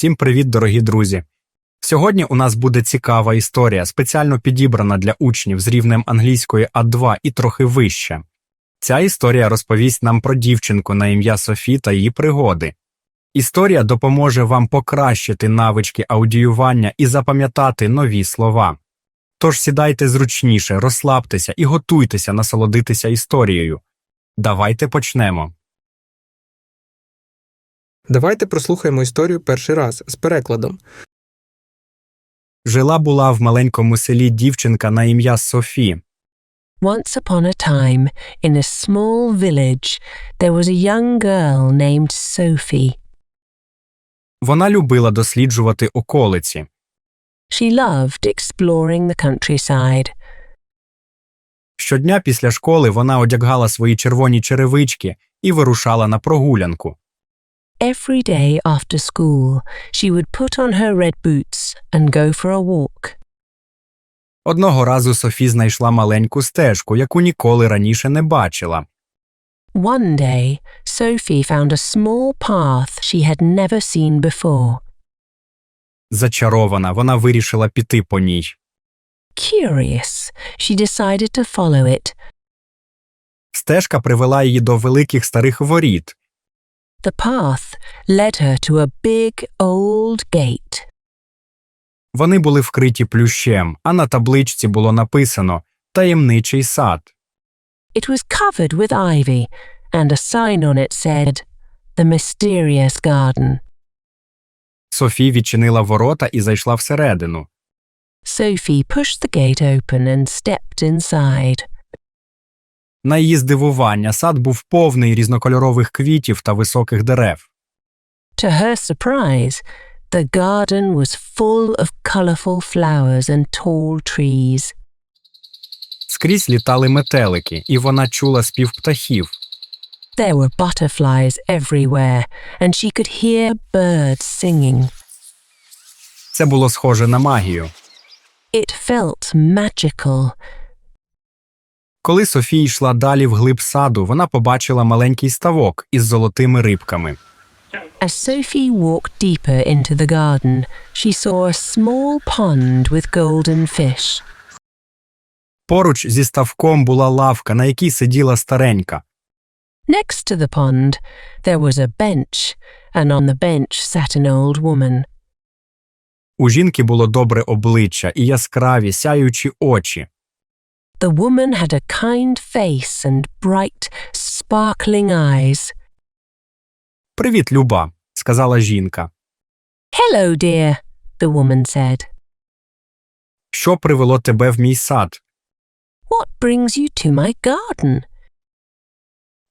Всім привіт, дорогі друзі! Сьогодні у нас буде цікава історія, спеціально підібрана для учнів з рівнем англійської А2 і трохи вище. Ця історія розповість нам про дівчинку на ім'я Софі та її пригоди. Історія допоможе вам покращити навички аудіювання і запам'ятати нові слова. Тож сідайте зручніше, розслабтеся і готуйтеся насолодитися історією. Давайте почнемо. Давайте прослухаємо історію перший раз з перекладом. Жила була в маленькому селі дівчинка на ім'я Софі. Once upon a time, in a small village, there was a young girl named Sophie. Вона любила досліджувати околиці. She loved exploring the countryside. Щодня після школи вона одягала свої червоні черевички і вирушала на прогулянку. Every day after school, she would put on her red boots and go for a walk. Одного разу Софі знайшла маленьку стежку, яку ніколи раніше не бачила. One day, Sophie found a small path she had never seen before. Зачарована, вона вирішила піти по ній. Curious, she decided to follow it. Стежка привела її до великих старих воріт. The path led her to a big old gate. Вони були вкриті плющем, а на табличці було написано Таємничий сад. It was covered with ivy, and a sign on it said, The Mysterious Garden. Софі відчинила ворота і зайшла всередину. Sophie pushed the gate open and stepped inside. На її здивування сад був повний різнокольорових квітів та високих дерев. To her surprise, the garden was full of colourful flowers and tall trees. Скрізь літали метелики, і вона чула спів птахів. There were butterflies everywhere, and she could hear birds singing. Це було схоже на магію. It felt magical. Коли Софія йшла далі вглиб саду, вона побачила маленький ставок із золотими рибками. As Sophie walked deeper into the garden, she saw a small pond with golden fish. Поруч зі ставком була лавка, на якій сиділа старенька. Next to the pond, there was a bench, and on the bench sat an old woman. У жінки було добре обличчя і яскраві, сяючі очі. The woman had a kind face and bright, sparkling eyes. Привіт, Люба, сказала жінка. Hello, dear, the woman said. Що привело тебе в мій сад? What brings you to my garden?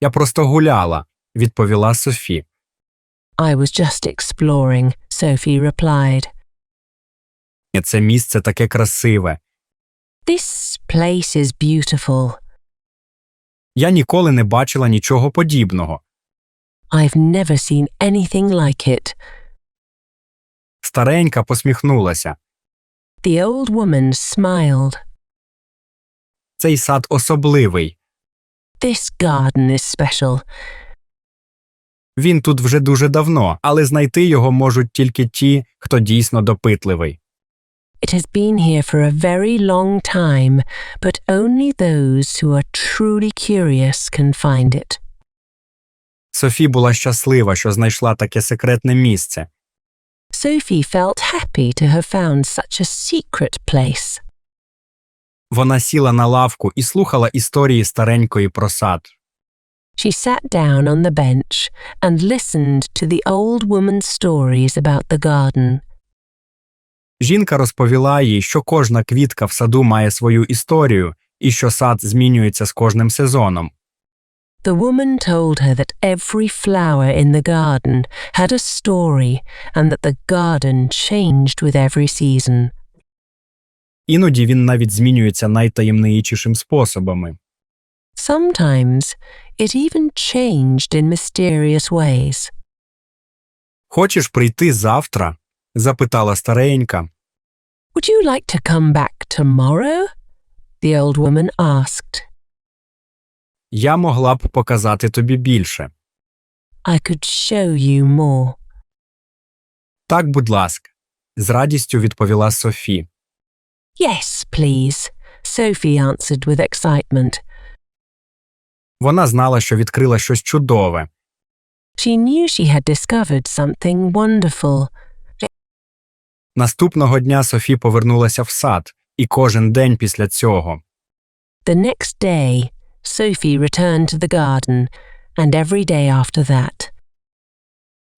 Я просто гуляла, відповіла Софі. I was just exploring, Sophie replied. Це місце таке красиве. This place is beautiful. Я ніколи не бачила нічого подібного. I've never seen anything like it. Старенька посміхнулася. The old woman smiled. Цей сад особливий. This garden is special. Він тут вже дуже давно, але знайти його можуть тільки ті, хто дійсно допитливий. It has been here for a very long time, but only those who are truly curious can find it. Софі була щаслива, що знайшла таке секретне місце. Sophie felt happy to have found such a secret place. Вона сіла на лавку і слухала історії старенької про сад. She sat down on the bench and listened to the old woman's stories about the garden. Жінка розповіла їй, що кожна квітка в саду має свою історію і що сад змінюється з кожним сезоном. The woman told her that every flower in the garden had a story and that the garden changed with every season. Іноді він навіть змінюється найтаємничішим способами. Sometimes it even changed in mysterious ways. Хочеш прийти завтра? Запитала старенька. Would you like to come back tomorrow? The old woman asked. Я могла б показати тобі більше. I could show you more. Так, будь ласка, з радістю відповіла Софі. Yes, please, Sophie answered with excitement. Вона знала, що відкрила щось чудове. She knew she had discovered something wonderful. Наступного дня Софі повернулася в сад, і кожен день після цього. The next day, Sophie returned to the garden, and every day after that.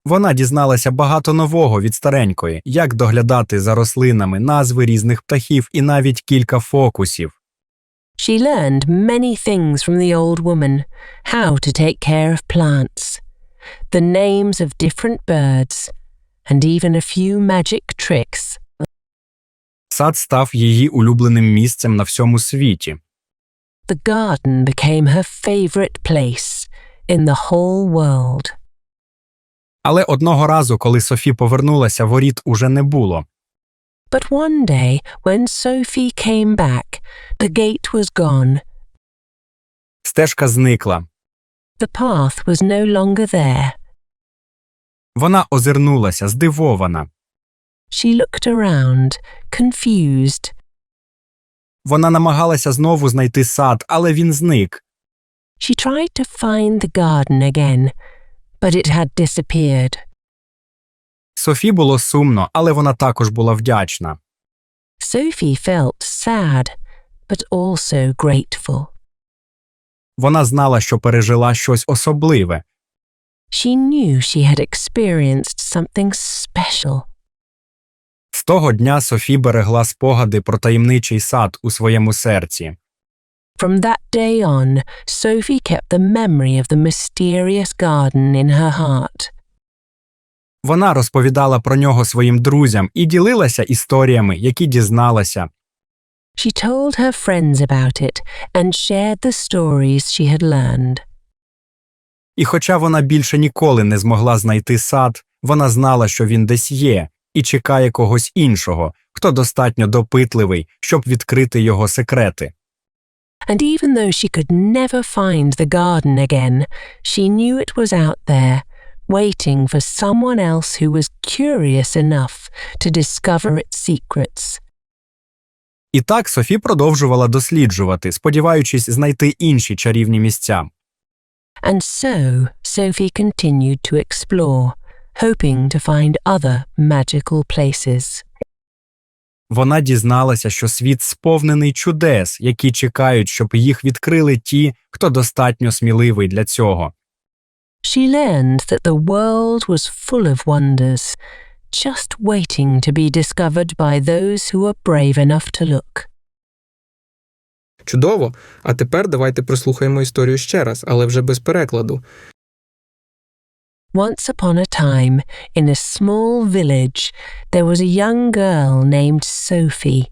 Вона дізналася багато нового від старенької, як доглядати за рослинами, назви різних птахів і навіть кілька фокусів. She learned many things from the old woman how to take care of plants, the names of different birds, and even a few magic tricks. Сад став її улюбленим місцем на всьому світі. The garden became her favorite place in the whole world. Але одного разу, коли Софі повернулася, воріт уже не було. But one day, when Sophie came back, the gate was gone. Стежка зникла. The path was no longer there. Вона озирнулася, здивована. She looked around, confused. Вона намагалася знову знайти сад, але він зник. She tried to find the garden again, but it had disappeared. Софі було сумно, але вона також була вдячна. Sophie felt sad, but also grateful. Вона знала, що пережила щось особливе. She knew she had experienced something special. З того дня Софі берегла спогади про таємничий сад у своєму серці. From that day on, Sophie kept the memory of the mysterious garden in her heart. Вона розповідала про нього своїм друзям і ділилася історіями, які дізналася. She told her friends about it and shared the stories she had learned. І хоча вона більше ніколи не змогла знайти сад, вона знала, що він десь є, і чекає когось іншого, хто достатньо допитливий, щоб відкрити його секрети. And even though she could never find the garden again, she knew it was out there, waiting for someone else who was curious enough to discover its secrets. І так Софі продовжувала досліджувати, сподіваючись знайти інші чарівні місця. And so Sophie continued to explore, hoping to find other magical places. Вона дізналася, що світ сповнений чудес, які чекають, щоб їх відкрили ті, хто достатньо сміливий для цього. She learned that the world was full of wonders, just waiting to be discovered by those who are brave enough to look. Чудово! А тепер давайте прослухаємо історію ще раз, але вже без перекладу. Once upon a time, in a small village, there was a young girl named Sophie.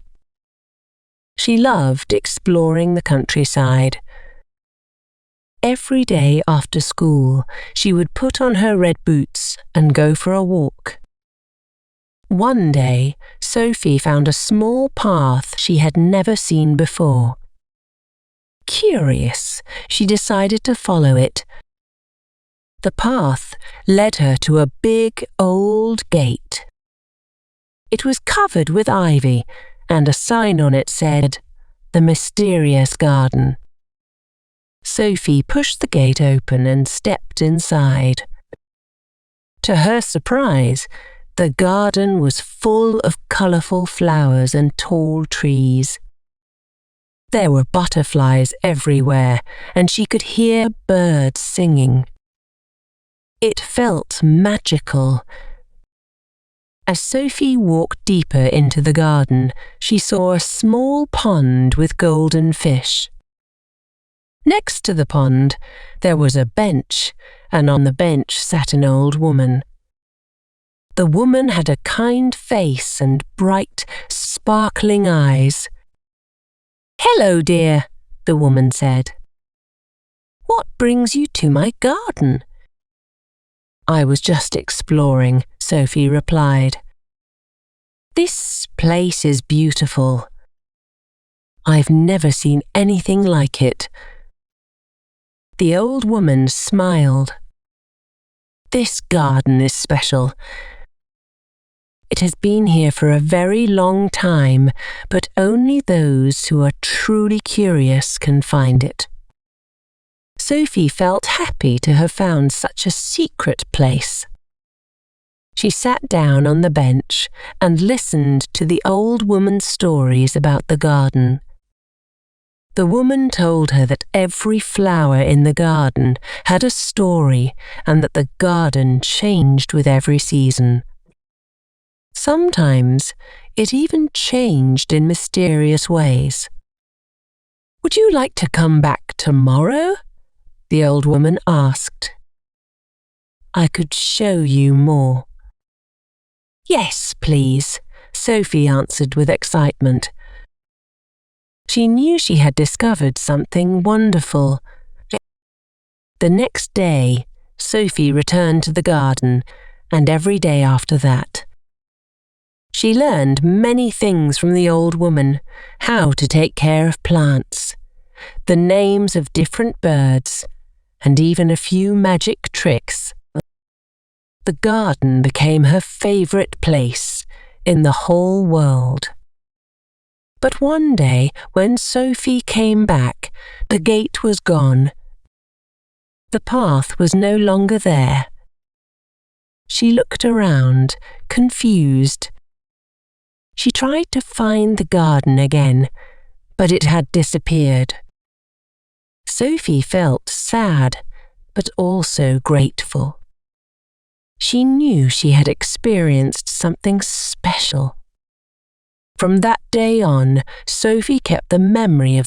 She loved exploring the countryside. Every day after school, she would put on her red boots and go for a walk. One day, Sophie found a small path she had never seen before. Curious, she decided to follow it the path led her to a big old gate. It was covered with ivy, and a sign on it said, The Mysterious Garden. Sophie pushed the gate open and stepped inside. To her surprise, the garden was full of colourful flowers and tall trees. There were butterflies everywhere, and she could hear birds singing. It felt magical. As Sophie walked deeper into the garden, she saw a small pond with golden fish. Next to the pond, there was a bench, and on the bench sat an old woman. The woman had a kind face and bright, sparkling eyes. Hello, dear, the woman said. What brings you to my garden? I was just exploring, Sophie replied. This place is beautiful. I've never seen anything like it. The old woman smiled. This garden is special. It has been here for a very long time, but only those who are truly curious can find it. Sophie felt happy to have found such a secret place. She sat down on the bench and listened to the old woman's stories about the garden. The woman told her that every flower in the garden had a story and that the garden changed with every season. Sometimes it even changed in mysterious ways. Would you like to come back tomorrow? The old woman asked. I could show you more. Yes, please, Sophie answered with excitement. She knew she had discovered something wonderful. The next day, Sophie returned to the garden, and every day after that. She learned many things from the old woman how to take care of plants, the names of different birds, and even a few magic tricks. The garden became her favourite place in the whole world. But one day, when Sophie came back, the gate was gone. The path was no longer there. She looked around, confused. She tried to find the garden again, but it had disappeared. Sophie felt sad, but also grateful. She knew she had experienced something special. From that day on, Sophie kept the memory of the